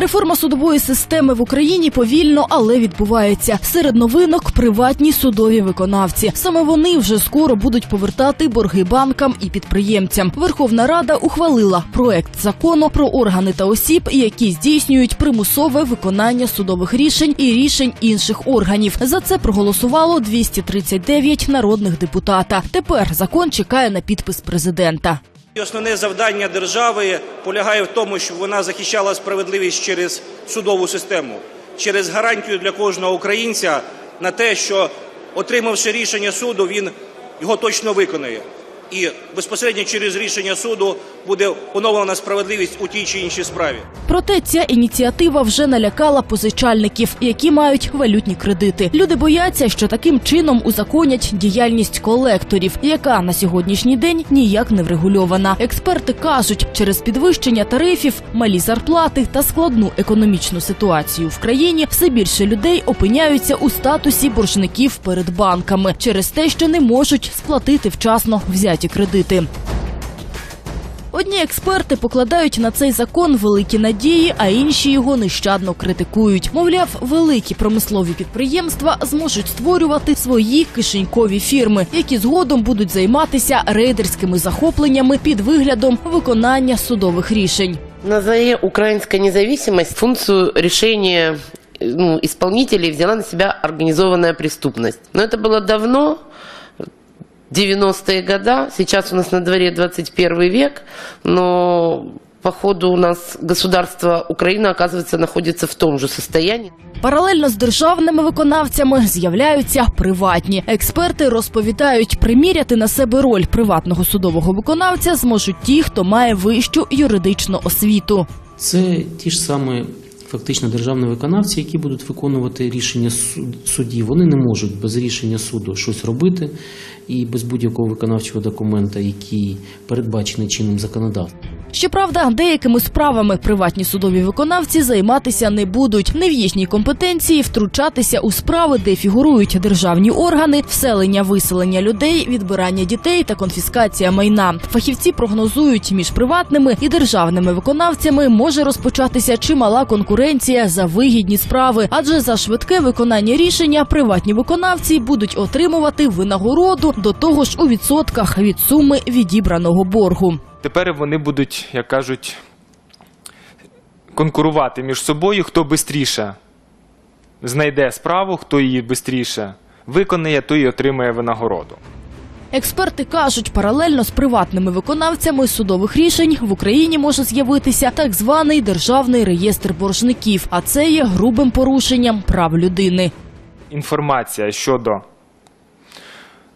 Реформа судової системи в Україні повільно, але відбувається. Серед новинок приватні судові виконавці. Саме вони вже скоро будуть повертати борги банкам і підприємцям. Верховна Рада ухвалила проект закону про органи та осіб, які здійснюють примусове виконання судових рішень і рішень інших органів. За це проголосувало 239 народних депутата. Тепер закон чекає на підпис президента. Основне завдання держави полягає в тому, щоб вона захищала справедливість через судову систему, через гарантію для кожного українця на те, що отримавши рішення суду, він його точно виконає. І безпосередньо через рішення суду буде поновлена справедливість у тій чи іншій справі. Проте ця ініціатива вже налякала позичальників, які мають валютні кредити. Люди бояться, що таким чином узаконять діяльність колекторів, яка на сьогоднішній день ніяк не врегульована. Експерти кажуть, через підвищення тарифів, малі зарплати та складну економічну ситуацію в країні все більше людей опиняються у статусі боржників перед банками через те, що не можуть сплатити вчасно взяті кредити. Одні експерти покладають на цей закон великі надії, а інші його нещадно критикують. Мовляв, великі промислові підприємства зможуть створювати свої кишенькові фірми, які згодом будуть займатися рейдерськими захопленнями під виглядом виконання судових рішень. На заре украинская независимость функцию решения ну, исполнителей взяла на себя организованная преступность. Но это было давно, 90-е года, сейчас у нас на дворе 21 век, но походу у нас государство Украина, оказывается, находится в том же состоянии. Паралельно з державними виконавцями з'являються приватні. Експерти розповідають, приміряти на себе роль приватного судового виконавця зможуть ті, хто має вищу юридичну освіту. Це ті ж самі фактично державні виконавці, які будуть виконувати рішення суд- судів. Вони не можуть без рішення суду щось робити і без будь-якого виконавчого документа, який передбачений чинним законодавством. Щоправда, деякими справами приватні судові виконавці займатися не будуть. Не в їхній компетенції втручатися у справи, де фігурують державні органи, вселення, виселення людей, відбирання дітей та конфіскація майна. Фахівці прогнозують, між приватними і державними виконавцями може розпочатися чимала конкуренція за вигідні справи, адже за швидке виконання рішення приватні виконавці будуть отримувати винагороду до того ж у відсотках від суми відібраного боргу. Тепер вони будуть, як кажуть, конкурувати між собою, хто швидше знайде справу, хто її швидше виконає, той і отримає винагороду. Експерти кажуть, паралельно з приватними виконавцями судових рішень в Україні може з'явитися так званий державний реєстр боржників, а це є грубим порушенням прав людини. Інформація щодо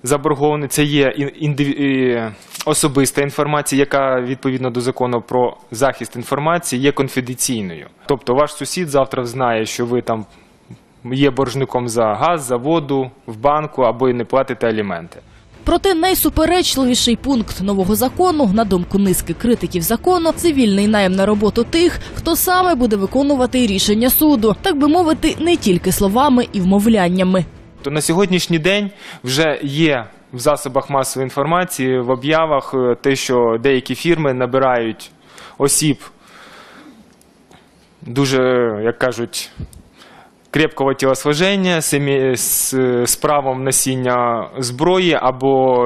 заборгованості є індиві- особиста інформація, яка відповідно до закону про захист інформації є конфіденційною. Тобто ваш сусід завтра знає, що ви там є боржником за газ, за воду в банку або і не платите аліменти. Проте найсуперечливіший пункт нового закону, на думку низки критиків закону, цивільний найм на роботу тих, хто саме буде виконувати рішення суду, так би мовити, не тільки словами і вмовляннями. То на сьогоднішній день вже є в засобах масової інформації, в об'явах е, те, що деякі фірми набирають осіб дуже, як кажуть, крепкого тілосложення з правом носіння зброї, або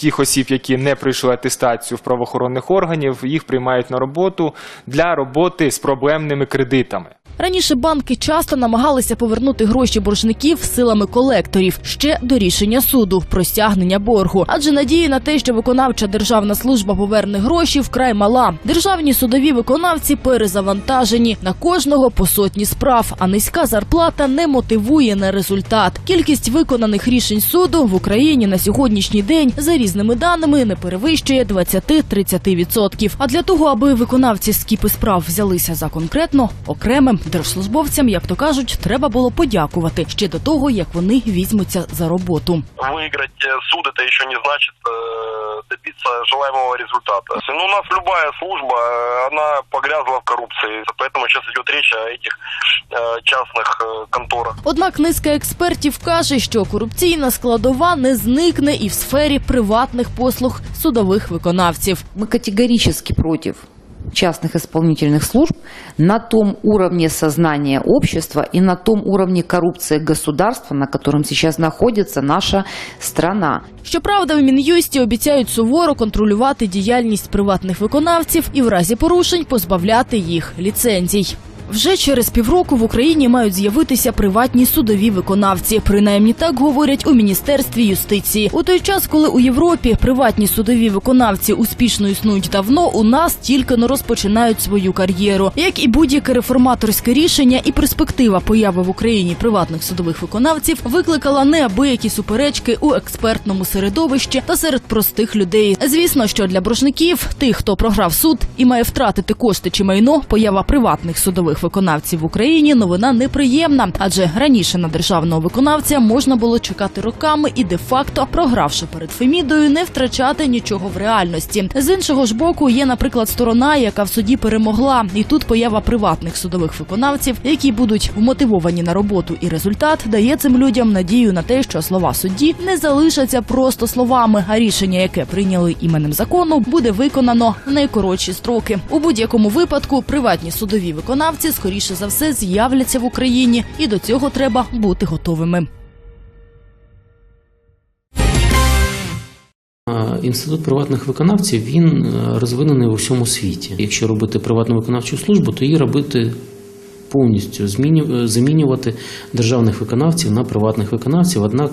тих осіб, які не пройшли атестацію в правоохоронних органів, їх приймають на роботу для роботи з проблемними кредитами. Раніше банки часто намагалися повернути гроші боржників силами колекторів ще до рішення суду про стягнення боргу. Адже надії на те, що виконавча державна служба поверне гроші, вкрай мала. Державні судові виконавці перезавантажені на кожного по сотні справ, а низька зарплата не мотивує на результат. Кількість виконаних рішень суду в Україні на сьогоднішній день за різними даними не перевищує 20-30%. А для того, аби виконавці з кіпи справ взялися за конкретно окремим держслужбовцям, як то кажуть, треба було подякувати ще до того, як вони візьмуться за роботу. выиграть э, суд это еще не значит э, добиться желаемого результата. Ну, у нас любая служба, э, она погрязла в коррупции, поэтому сейчас идет речь о этих э, частных э, конторах. Однак низка експертів каже, що корупційна складова не зникне і в сфері приватних послуг судових виконавців. Мы категорически против частных исполнительных служб на том уровне сознания общества и на том уровне коррупции государства, на котором сейчас находится наша страна. Щоправда, в мін'юсті обіцяють суворо контролювати діяльність приватних виконавців і в разі порушень позбавляти їх ліцензій. Вже через півроку в Україні мають з'явитися приватні судові виконавці. Принаймні так говорять у міністерстві юстиції. У той час, коли у Європі приватні судові виконавці успішно існують давно, у нас тільки но розпочинають свою кар'єру. Як і будь-яке реформаторське рішення і перспектива появи в Україні приватних судових виконавців викликала неабиякі суперечки у експертному середовищі та серед простих людей. Звісно, що для боржників, тих, хто програв суд і має втратити кошти чи майно, поява приватних судових виконавців в Україні новина неприємна, адже раніше на державного виконавця можна було чекати роками і де-факто, програвши перед Фемідою, не втрачати нічого в реальності. З іншого ж боку, є, наприклад, сторона, яка в суді перемогла, і тут поява приватних судових виконавців, які будуть вмотивовані на роботу і результат, дає цим людям надію на те, що слова судді не залишаться просто словами, а рішення, яке прийняли іменем закону, буде виконано найкоротші строки. У будь-якому випадку приватні судові виконавці скоріше за все з'являться в Україні, і до цього треба бути готовими. Інститут приватних виконавців він е, розвинений у всьому світі. Якщо робити приватну виконавчу службу, то її робити повністю е, замінювати державних виконавців на приватних виконавців, однак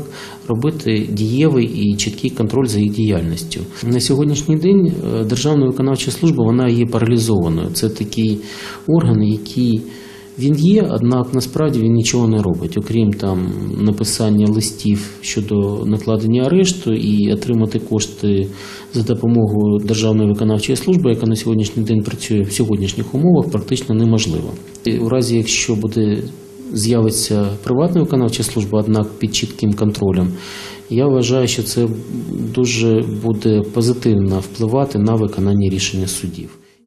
робити дієвий і чіткий контроль за їх діяльністю. На сьогоднішній день е, державна виконавча служба вона є паралізованою. Це такий орган, який він є, однак насправді він нічого не робить, окрім там написання листів щодо накладення арешту і отримати кошти за допомогою Державної виконавчої служби, яка на сьогоднішній день працює в сьогоднішніх умовах, практично неможливо. І у разі, якщо буде з'явиться приватна виконавча служба, однак під чітким контролем, я вважаю, що це дуже буде позитивно впливати на виконання рішення судів.